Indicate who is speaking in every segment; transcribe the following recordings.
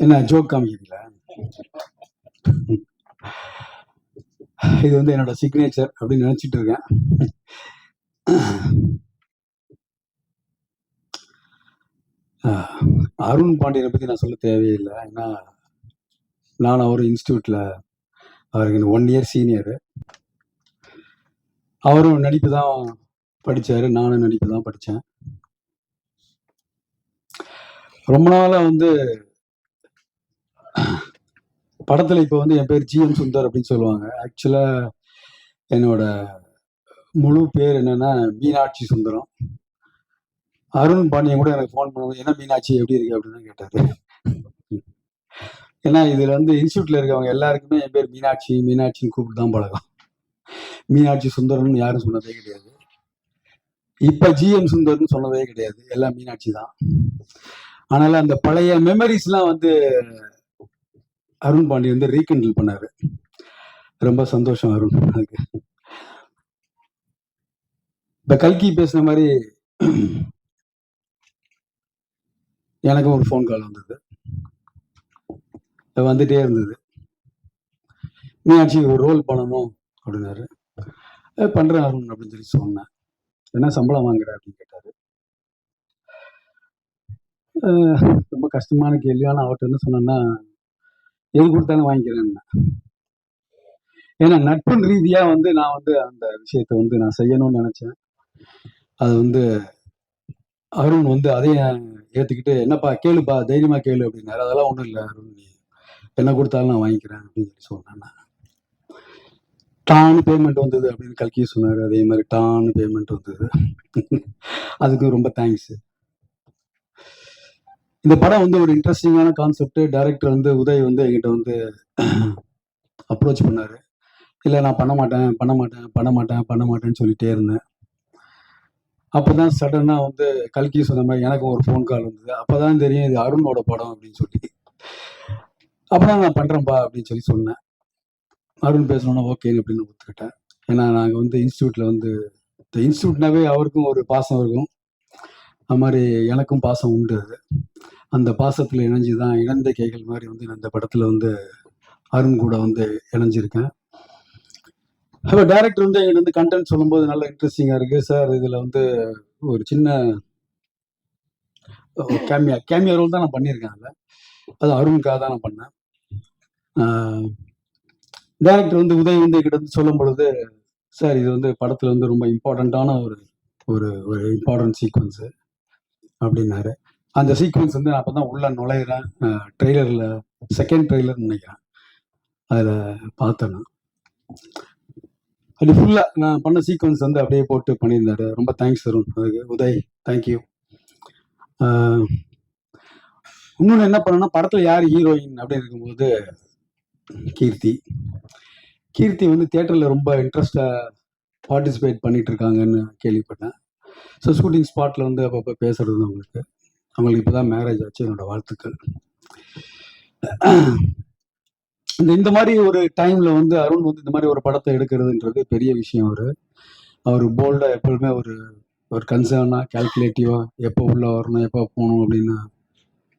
Speaker 1: என்ன ஜோக் காமிக்கிறீங்களா? இது வந்து என்னோட சிக்னேச்சர் அப்படின்னு நினைச்சிட்டு இருக்கேன். அருண் பாண்டியனை பத்தி நான் சொல்ல தேவையில்லை. ஏன்னா நான் அவர் இன்ஸ்டியூட்ல அவருக்கு ஒன் இயர் சீனியர் அவரும் நடிப்பு தான் படித்தார் நானும் நடிப்பு தான் படித்தேன் ரொம்ப நாளாக வந்து படத்துல இப்போ வந்து என் பேர் ஜிஎம் சுந்தர் அப்படின்னு சொல்லுவாங்க. ஆக்சுவலா என்னோட முழு பேர் என்னன்னா மீனாட்சி சுந்தரம். அருண் பாண்டியன் கூட எனக்கு ஃபோன் பண்ணுவாங்க என்ன மீனாட்சி எப்படி இருக்கு? அப்படின்னு தான் கேட்டாரு. ஏன்னா இதுல வந்து இன்ஸ்டியூட்ல இருக்கவங்க எல்லாருக்குமே என் பேர் மீனாட்சி மீனாட்சின்னு கூப்பிட்டு தான் பழகம் மீனாட்சி சுந்தரம்னு யாரும் சொன்னதே கிடையாது. இப்ப ஜிஎம் சுந்தர்னு சொன்னதே கிடையாது. எல்லாம் மீனாட்சி தான். அதனால அந்த பழைய மெமரிஸ்லாம் வந்து அருண் பாண்டி வந்து ரீகண்டில் பண்ணாரு. ரொம்ப சந்தோஷம் அருண். அதுக்கு. இப்போ கல்கி பேசின மாதிரி எனக்கும் ஒரு ஃபோன் கால் வந்தது. வந்துட்டே இருந்தது. மீனாட்சி ஒரு ரோல் பண்ணணும் அப்படின்னாரு. பண்ணுறேன் அருண் அப்படின்னு சொல்லி சொன்னேன். என்ன சம்பளம் வாங்குற? அப்படின்னு கேட்டாரு. ரொம்ப கஷ்டமான கேள்வியான அவர்கிட்ட என்ன சொன்னேன்னா எது கொடுத்தாலும் வாங்கிக்கிறேன். ஏன்னா நட்பின் ரீதியா வந்து நான் வந்து அந்த விஷயத்தை வந்து நான் செய்யணும்னு நினைச்சேன். அது வந்து அருண் வந்து அதையும் ஏத்துக்கிட்டு என்னப்பா கேளுப்பா தைரியமா கேளு அப்படின்னாரு. அதெல்லாம் ஒண்ணும் இல்லை அருண். நீ என்ன கொடுத்தாலும் நான் வாங்கிக்கிறேன் அப்படின்னு சொல்லி சொன்னேன் டான் பேமெண்ட் வந்தது அப்படின்னு கல்கி சொன்னாரு. அதே மாதிரி டான்னு பேமெண்ட் வந்தது. அதுக்கு ரொம்ப தேங்க்ஸ் இந்த படம் வந்து ஒரு இன்ட்ரெஸ்டிங்கான கான்செப்ட் டைரக்டர் வந்து உதய் வந்து என்கிட்ட வந்து அப்ரோச் பண்ணார். இல்லை நான் பண்ண மாட்டேன் பண்ண மாட்டேன் பண்ண மாட்டேன் பண்ண மாட்டேன்னு சொல்லிட்டே இருந்தேன். அப்போ தான் சடனாக வந்து கல்கி சொன்ன மாதிரி எனக்கு ஒரு ஃபோன் கால் வந்தது. அப்பதான் தெரியும் இது அருணோட படம் அப்படின்னு சொல்லி. அப்பதான் நான் பண்ணுறேன்ப்பா அப்படின்னு சொல்லி சொன்னேன். அருண் பேசணும்னா ஓகே அப்படின்னு ஒத்துக்கிட்டேன். ஏன்னா நாங்கள் வந்து இன்ஸ்டியூட்டில் வந்து இந்த இன்ஸ்டியூட்னாவே அவருக்கும் ஒரு பாசம் இருக்கும். அது மாதிரி எனக்கும் பாசம் உண்டு அது. அந்த பாசத்தில் இணைஞ்சு தான் இணைந்த கைகள் மாதிரி வந்து நான் இந்த படத்தில் வந்து அருண் கூட வந்து இணைஞ்சிருக்கேன். அப்போ டேரக்டர் வந்து எங்கிட்ட வந்து கண்டென்ட் சொல்லும்போது நல்ல இன்ட்ரெஸ்டிங்காக இருக்குது சார் இதில் வந்து ஒரு சின்ன கேமியா கேமியா ரோல் தான் நான் பண்ணியிருக்கேன் அதில். அது அருணுக்காக தான் நான் பண்ணேன். டேரக்டர் வந்து உதய் வந்து எங்கிட்ட வந்து சொல்லும் பொழுது சார் இது வந்து படத்தில் வந்து ரொம்ப இம்பார்ட்டண்ட்டான ஒரு ஒரு ஒரு இம்பார்ட்டன்ட் சீக்வன்ஸு அப்படின்னாரு. அந்த சீக்வன்ஸ் வந்து நான் அப்போ தான் உள்ள நுழையிறேன். ட்ரெய்லரில் செகண்ட் ட்ரெய்லர் நினைக்கிறேன். அதில் பார்த்தேன் நான். அது ஃபுல்லாக நான் பண்ண சீக்வன்ஸ் வந்து அப்படியே போட்டு பண்ணியிருந்தாரு. ரொம்ப தேங்க்ஸ் தரும் அதுக்கு உதய் தேங்க்யூ இன்னொன்று என்ன பண்ணேன்னா படத்தில் யார் ஹீரோயின் அப்படின்னு இருக்கும்போது கீர்த்தி. கீர்த்தி வந்து தியேட்டரில் ரொம்ப இன்ட்ரெஸ்டாக பார்ட்டிசிபேட் பண்ணிட்டு இருக்காங்கன்னு கேள்விப்பட்டேன். ஸோ ஷூட்டிங் ஸ்பாட்டில் வந்து அப்பப்போ பேசுறது அவங்களுக்கு அவங்களுக்கு இப்போ தான் மேரேஜ் ஆச்சு என்னோட வாழ்த்துக்கள். இந்த இந்த மாதிரி ஒரு டைம்ல வந்து அருண் வந்து இந்த மாதிரி ஒரு படத்தை எடுக்கிறதுன்றது பெரிய விஷயம் அவர். அவர் போல்டாக எப்பொழுதுமே ஒரு ஒரு கன்சர்னாக கேல்குலேட்டிவாக எப்போ உள்ளே வரணும் எப்போ போகணும் அப்படின்னு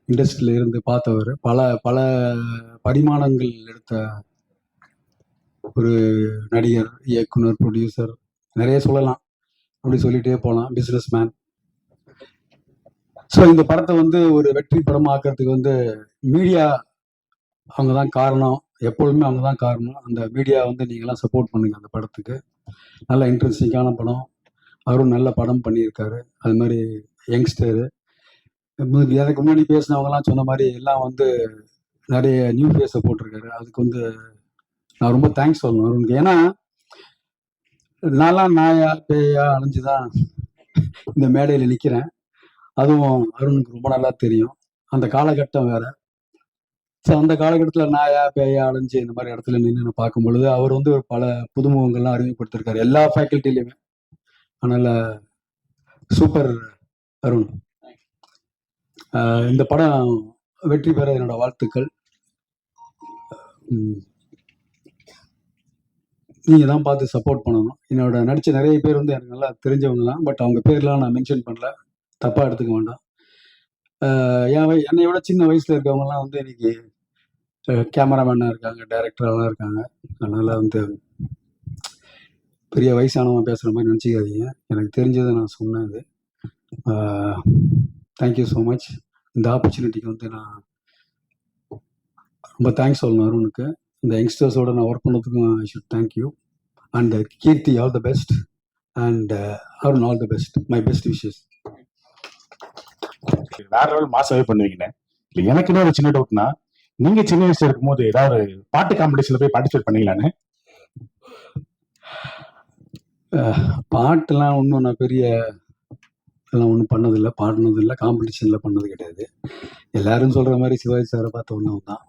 Speaker 1: இண்டஸ்ட்ரியில இருந்து பார்த்தவர். பல பல பரிமாணங்கள் எடுத்த ஒரு நடிகர் இயக்குனர் ப்ரொடியூசர் நிறைய சொல்லலாம். அப்படி சொல்லிகிட்டே போகலாம். பிஸ்னஸ் மேன் ஸோ இந்த படத்தை வந்து ஒரு வெற்றி படம் ஆக்கிறதுக்கு வந்து மீடியா அவங்க தான் காரணம். எப்பொழுதுமே அவங்க தான் காரணம். அந்த மீடியா வந்து நீங்களாம் சப்போர்ட் பண்ணுங்க அந்த படத்துக்கு. நல்ல இன்ட்ரெஸ்டிங்கான படம். அவரும் நல்ல படம் பண்ணியிருக்காரு. அது மாதிரி யங்ஸ்டரு அதுக்கு முன்னாடி பேசினவங்கலாம் சொன்ன மாதிரி எல்லாம் வந்து நிறைய நியூ ஃபேஸை போட்டிருக்காரு. அதுக்கு வந்து நான் ரொம்ப தேங்க்ஸ் சொல்லணும் அருணுக்கு. ஏன்னா நான்லாம் நாயா பேயா அலைஞ்சுதான் இந்த மேடையில் நிற்கிறேன் அதுவும் அருணுக்கு ரொம்ப நல்லா தெரியும். அந்த காலகட்டம் வேற. ஸோ அந்த காலகட்டத்தில் நாயா பேயா அலைஞ்சு இந்த மாதிரி இடத்துல நின்று பார்க்கும் பொழுது அவர் வந்து ஒரு பல புதுமுகங்கள்லாம் அறிமுகப்படுத்திருக்காரு. எல்லா ஃபேக்கல்ட்டிலையுமே அதனால சூப்பர் அருண். இந்த படம் வெற்றி பெற என்னோட வாழ்த்துக்கள். நீங்கள் நீங்க தான் பார்த்து சப்போர்ட் பண்ணணும். என்னோட நடிச்ச நிறைய பேர் வந்து எனக்கு நல்லா தெரிஞ்சவங்க தான் பட் அவங்க பேர்லாம் நான் மென்ஷன் பண்ணல. தப்பா எடுத்துக்க வேண்டாம். என் வய என்னை விட சின்ன வயசில் இருக்கவங்கலாம் வந்து இன்னைக்கு கேமராமேனாக இருக்காங்க டைரக்டரெல்லாம் இருக்காங்க. அதனால் வந்து பெரிய வயசானவன் பேசுகிற மாதிரி நினச்சிக்காதீங்க. எனக்கு தெரிஞ்சதை நான் சொன்னது தேங்க்யூ ஸோ மச் இந்த ஆப்பர்ச்சுனிட்டிக்கு வந்து நான் ரொம்ப தேங்க்ஸ் சொல்லணும் அருணுக்கு. இந்த யங்ஸ்டர்ஸோட நான் work பண்ணதுக்கும் I should thank you and Keerthi all the best and Arun all the best my best wishes
Speaker 2: வேற லெவல் மாசாவே பண்ணுவீங்கன்னு இல்ல எனக்கு இன்னொரு சின்ன டவுட்னா நீங்க சின்ன வயசுல இருக்கும்போது ஏதாவது பாட்டு காம்படிஷன்ல போய் பார்ட்டிசிபேட் பண்ணீங்களான்னு
Speaker 1: பாட்டுலாம் ஒன்றும் நான் பெரிய இதெல்லாம் ஒன்றும் பண்ணதில்லை பாடினதில்லை காம்படிஷனில் பண்ணது கிடையாது. எல்லாரும் சொல்கிற மாதிரி சிவாஜி சாரை பார்த்த ஒன்றும் தான்.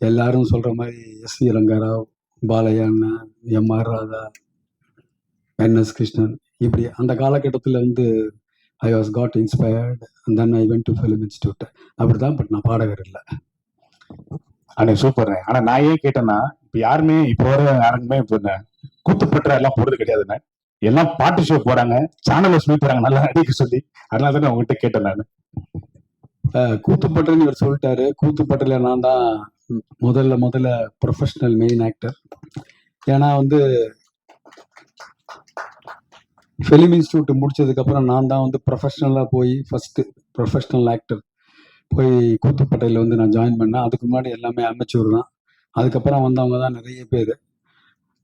Speaker 1: எல்லாரும் சொல்கிற மாதிரி S V Rangarao Balaiah M R Radha N S Krishnan இப்படி அந்த காலகட்டத்தில் வந்து I was got inspired and then I went to film institute அப்படி தான் பட் நான் பாடகர் இல்லை.
Speaker 2: அண்ணே சூப்பர் ஆனா நான் ஏன் கேட்டேன்னா இப்ப யாருமே இப்போ வர யாருக்குமே இப்போ கூத்துப்பற்ற எல்லாம் போறது கிடையாதுண்ணே எல்லாம் பாட்டு ஷோ போறாங்க சேனல்ல சொல்லி தராங்க நல்லா நடிக்க சொல்லி. அதனால தான் உங்ககிட்ட கேட்டேன் நான்.
Speaker 1: கூத்துப்பட்டுன்னு இவர் சொல்லிட்டாரு. கூத்துப்பட்டில் நான் தான் முதல்ல முதல்ல ப்ரொஃபஷனல் மெயின் ஆக்டர் ஏன்னா வந்து ஃபிலிம் இன்ஸ்டியூட் முடிச்சதுக்கப்புறம் நான் தான் வந்து ப்ரொஃபஷ்னலாக போய் ஃபஸ்ட்டு ப்ரொஃபஷ்னல் ஆக்டர் போய் கூத்துப்பட்டையில் வந்து நான் ஜாயின் பண்ணேன். அதுக்கு முன்னாடி எல்லாமே அமைச்சூர் தான். அதுக்கப்புறம் வந்தவங்க தான் நிறைய பேர்.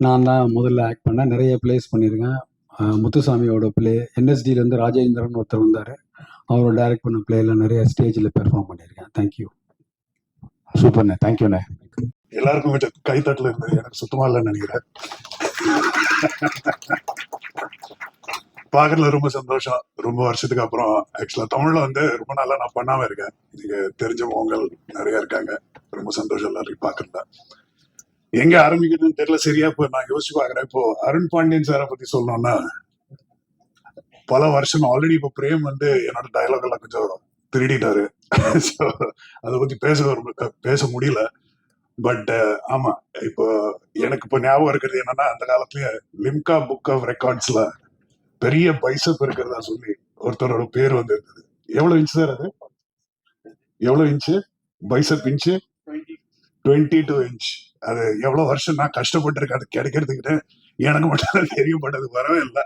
Speaker 1: நான் தான் முதல்ல ஆக்ட் பண்ணேன். நிறைய பிளேஸ் பண்ணியிருக்கேன். முத்துசாமியோட பிளே என்எஸ்டியிலேருந்து ராஜேந்திரன் ஒருத்தர் வந்தார். அவரோட டைரக்ட் பண்ண பிளேல நிறைய ஸ்டேஜில் பெர்ஃபார்ம் பண்ணியிருக்கேன். தேங்க்யூ
Speaker 2: சூப்பர்ண்ணே தேங்க்யூண்ணே
Speaker 3: எல்லாருக்கும் கொஞ்சம் கைத்தட்டல இருந்தது எனக்கு சுத்தமாக இல்லைன்னு நினைக்கிறேன். பாக்குறதுல ரொம்ப சந்தோஷம். ரொம்ப வருஷத்துக்கு அப்புறம் ஆக்சுவலா தமிழ்ல வந்து ரொம்ப நாளா நான் பண்ணாம இருக்கேன். நீங்க தெரிஞ்சவங்க நிறைய இருக்காங்க. ரொம்ப சந்தோஷம் எல்லாரையும் பாக்குறதா எங்க ஆரம்பிக்கிறதுன்னு தெரியல. சரியா இப்போ நான் யோசிச்சு பாக்குறேன். இப்போ அருண் பாண்டியன் சாரை பத்தி சொல்லணும்னா பல வருஷம் ஆல்ரெடி இப்போ பிரேம் வந்து என்னோட டயலாக் எல்லாம் கொஞ்சம் திருடிட்டாரு. ஸோ அதை பத்தி பேச பேச முடியல. பட் ஆமா இப்போ எனக்கு இப்போ ஞாபகம் இருக்கிறது என்னன்னா அந்த காலத்துல லிம்கா புக் ஆஃப் ரெக்கார்ட்ஸ்ல பெரிய பைசப் இருக்கிறதா சொல்லி ஒருத்தரோட பேர் வந்து இருந்தது எவ்வளவு இன்ச் சார் அது? எவ்வளவு inch bicep inch twenty two inch அது எவ்வளவு வருஷம் நான் கஷ்டப்பட்டிருக்கேன் அது கிடைக்கிறதுக்கிட்ட எனக்கு மட்டும் தெரியப்பட்டது வரவே இல்லை.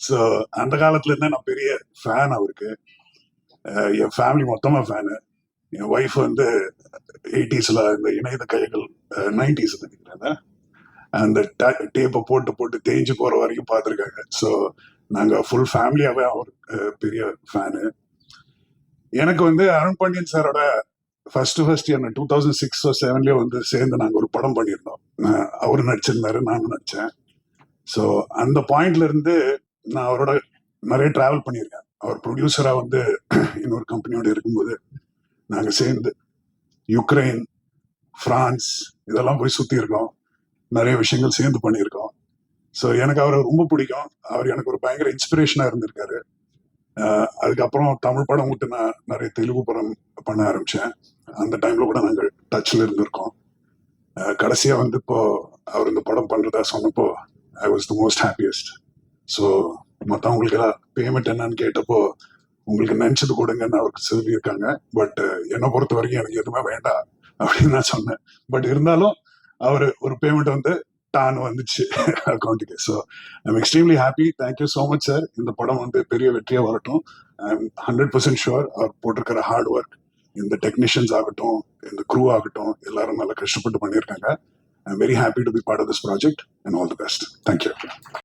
Speaker 3: ஸோ அந்த காலத்துல இருந்தே நான் பெரிய ஃபேன் அவருக்கு. என் ஃபேமிலி மொத்தமா ஃபேனு என் ஒய்ஃப் வந்து எயிட்டிஸ்ல இந்த இணையத கைகள் நைன்டிஸ் நினைக்கிறேன். அந்த டேப்பை போட்டு போட்டு தேஞ்சு போற வரைக்கும் பார்த்துருக்காங்க. ஸோ நாங்கள் ஃபுல் ஃபேமிலியாகவே அவர் பெரிய ஃபேனு எனக்கு வந்து அருண் பாண்டியன் சாரோட ஃபர்ஸ்ட் ஃபர்ஸ்ட் என்ன டூ தௌசண்ட் சிக்ஸ் செவன்லேயே வந்து சேர்ந்து நாங்கள் ஒரு படம் பண்ணியிருந்தோம். அவர் நடிச்சிருந்தாரு நானும் நடித்தேன் ஸோ அந்த பாயிண்ட்லேருந்து நான் அவரோட நிறைய ட்ராவல் பண்ணியிருக்கேன். அவர் ப்ரொடியூசராக வந்து இன்னொரு கம்பெனியோட இருக்கும்போது நாங்கள் சேர்ந்து யுக்ரைன் ஃப்ரான்ஸ் இதெல்லாம் போய் சுற்றி இருக்கோம் நிறைய விஷயங்கள் சேர்ந்து பண்ணியிருக்கோம். ஸோ எனக்கு அவரை ரொம்ப பிடிக்கும். அவர் எனக்கு ஒரு பயங்கர இன்ஸ்பிரேஷனாக இருந்திருக்காரு. அதுக்கப்புறம் தமிழ் படம் விட்டு நான் நிறைய தெலுங்கு படம் பண்ண ஆரம்பித்தேன் அந்த டைமில் கூட நாங்கள் டச்சில் இருந்திருக்கோம். கடைசியாக வந்து இப்போ அவர் இந்த படம் பண்ணுறதா சொன்னப்போ I was the most happiest so மற்றவங்களுக்கு எல்லாம் பேமெண்ட் என்னன்னு கேட்டப்போ உங்களுக்கு நினச்சது கொடுங்கன்னு அவருக்கு சொல்லியிருக்காங்க. பட் என்னை பொறுத்த வரைக்கும் எனக்கு எதுவுமே வேண்டாம் அப்படின்னு நான் சொன்னேன். பட் இருந்தாலும் அவர் ஒரு பேமெண்ட் வந்து டான் வந்துச்சு அக்கௌண்ட்டுக்கு so I'm extremely happy thank you so much sir இந்த படம் வந்து பெரிய வெற்றியாக வரட்டும். I am hundred percent sure அவர் போட்டிருக்கிற ஹார்ட் ஒர்க் இந்த டெக்னீஷியன்ஸ் ஆகட்டும் இந்த க்ரூ ஆகட்டும் எல்லாரும் நல்லா கஷ்டப்பட்டு பண்ணியிருக்காங்க. I am very happy to be part of this project and all the best thank you